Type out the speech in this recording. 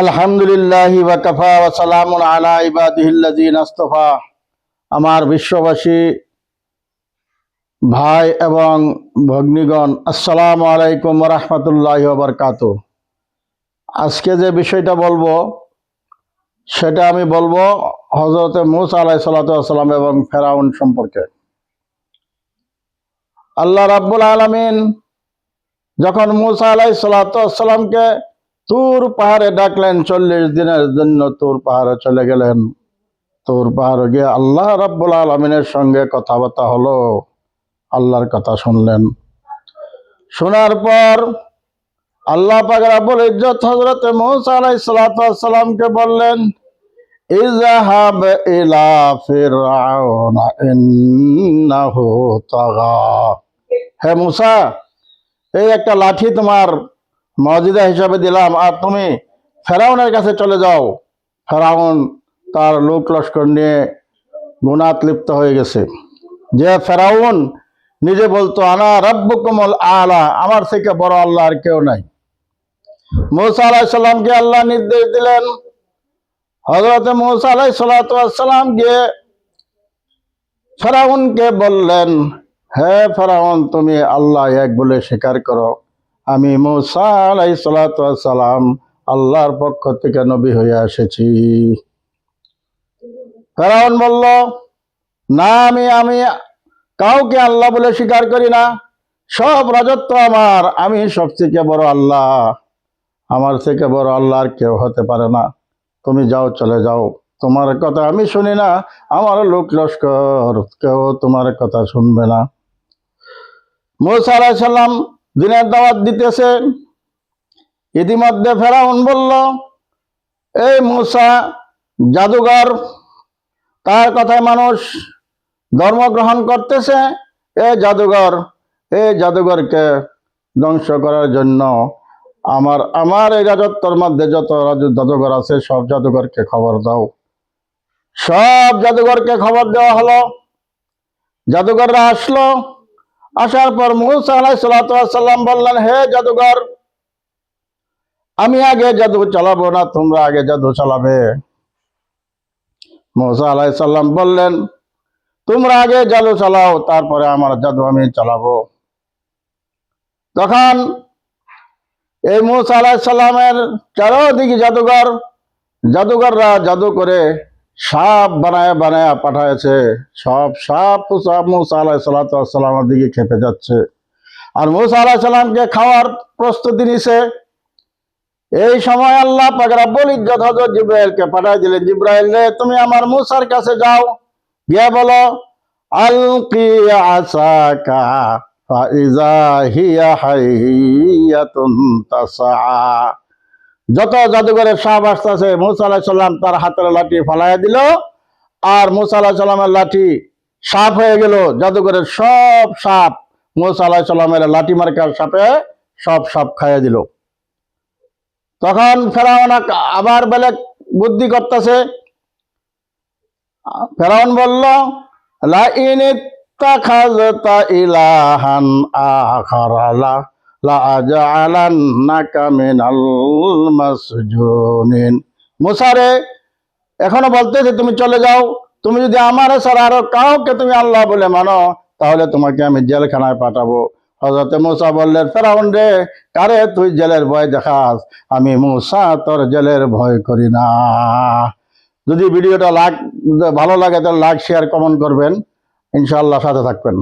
আলহামদুলিল্লাহ ওয়াকাফা ওয়া সালামুন আলা ইবাদিহিল্লাযিনা ইসতাফা আমার বিশ্ববাসী, ভাই এবং ভগ্নীগণ, আসসালামু আলাইকুম রাহমাতুল্লাহি বারাকাতুহু আজকে যে বিষয়টা বলব, সেটা আমি বলব হজরতে মুসা আলাই সালাম এবং ফেরাউন সম্পর্কে। আল্লাহ রাব্বুল আলামিন যখন মুসা আলাই সালাতামকে তুর পাহাড়ে ডাকলেন চল্লিশ দিনের জন্য, তোর পাহাড়ে চলে গেলেন। তোর পাহাড়ে গিয়ে আল্লাহ রাব্বুল আলমিনের সঙ্গে কথাবার্তা হলো, আল্লাহর কথা শুনলেন। শোনার পর আল্লাহ পাক রাব্বুল ইজ্জত হযরত বললেন হে মুসা, এই একটা লাঠি তোমার মজিদা হিসাবে দিলাম, আর তুমি ফেরাউনের কাছে চলে যাও। ফেরাউন তার লোক লস্কর নিয়ে গুণাত লিপ্ত হয়ে গেছে। যে ফেরাউন নিজে বলতো, আনা রব্বুকুমুল আলা আমার থেকে বড় আল্লাহ আর কেউ নাই। মৌসা আলাহ সাল্লামকে আল্লাহ নির্দেশ দিলেন। হজরত মৌসা আলাই সাল্লাম গিয়ে ফেরাউনকে বললেন, হে ফেরাউন, তুমি আল্লাহ এক বলে স্বীকার করো। আমি মৌসা আলাই সালাম আল্লাহর পক্ষ থেকে নবী হয়ে এসেছি। কারণ বলল, না আমি আমি কাউকে আল্লাহ বলে স্বীকার করি না। সব রাজত্ব আমার, আমি সব থেকে বড় আল্লাহ। আমার থেকে বড় আল্লাহ আর কেউ হতে পারে না। তুমি যাও, চলে যাও। তোমার কথা আমি শুনি না। আমার লোক লস্কর, কেউ তোমার কথা শুনবে না। মৌসা আলাহ সাল্লাম দিনের দাওয়াত দিতেছে। ইতিমধ্যে ফেরাউন বলল, এই মূসা জাদুঘর, তার কথায় মানুষ ধর্ম গ্রহণ করতেছে। এ জাদুঘর এই জাদুঘরকে ধ্বংস করার জন্য আমার আমার এই রাজত্বর মধ্যে যত জাদুঘর আছে, সব জাদুঘরকে খবর দাও। সব জাদুঘরকে খবর দেওয়া হলো। জাদুঘররা আসলো। আসার পর মুসা সাল্লাম বললেন, হে জাদুঘর, আমি আগে জাদু চালাবো না, তোমরা আগে জাদু চালাবে। মুসা আলাই সাল্লাম বললেন, তোমরা আগে জাদু চালাও, তারপরে আমার জাদু আমি চালাবো। তখন এই মুসা আলাহ সাল্লামের চারোদিকে জাদুঘর, জাদুঘররা জাদু করে সাপ বানায় বানায় পাঠায়ছে। সব সাপ সাপ মুসা আলাহ সাল্লামের দিকে খেপে যাচ্ছে। আর মুসা আলাহ সাল্লামকে খাওয়ার প্রস্তুতি নিছে। এই সময় আল্লাহ পাক রাব্বুল ইজ্জত হযরত জিব্রাইলকে পাঠায় দিলেন, জিব্রাইল রে, তুমি আমার মুসার কাছে যাও। গিয়ে বলো, আলকি আসাকা ফাইজা হিয়া হাইয়াতুন তাসা যত জাদুঘরের সাপ আসতেছে, মুসা আলাহ সাল্লাম তার হাতের লাঠি ফালাইয়া দিল, আর মুসা আলাহ সাল্লামের লাঠি সাপ হয়ে গেল। জাদুঘরের সব সাপ মুসা আলাহ সাল্লামের লাঠি মার্কার সাপে সব সাপ খাইয়া দিল। তখন ফেরাউন আবার বেলেগ বুদ্ধি করতেছে। ফেরাউন বলল লাইন ইত্তাখাযতা ইলাহান আখারা মুসারে এখনও বলতেছে তুমি চলে যাও। তুমি যদি আমার ছাড়া আরও কাউকে তুমি আল্লাহ বলে মানো, তাহলে তোমাকে আমি জেলখানায় পাঠাবো। হজরতে মুসা বললেন, ফেরাউন রে, কারে তুই জেলের ভয় দেখাস? আমি মুসা, তোর জেলের ভয় করি না। যদি ভিডিওটা লাগ, ভালো লাগে তাহলে লাইক শেয়ার কমেন্ট করবেন। ইনশাআল্লাহ সাথে থাকবেন।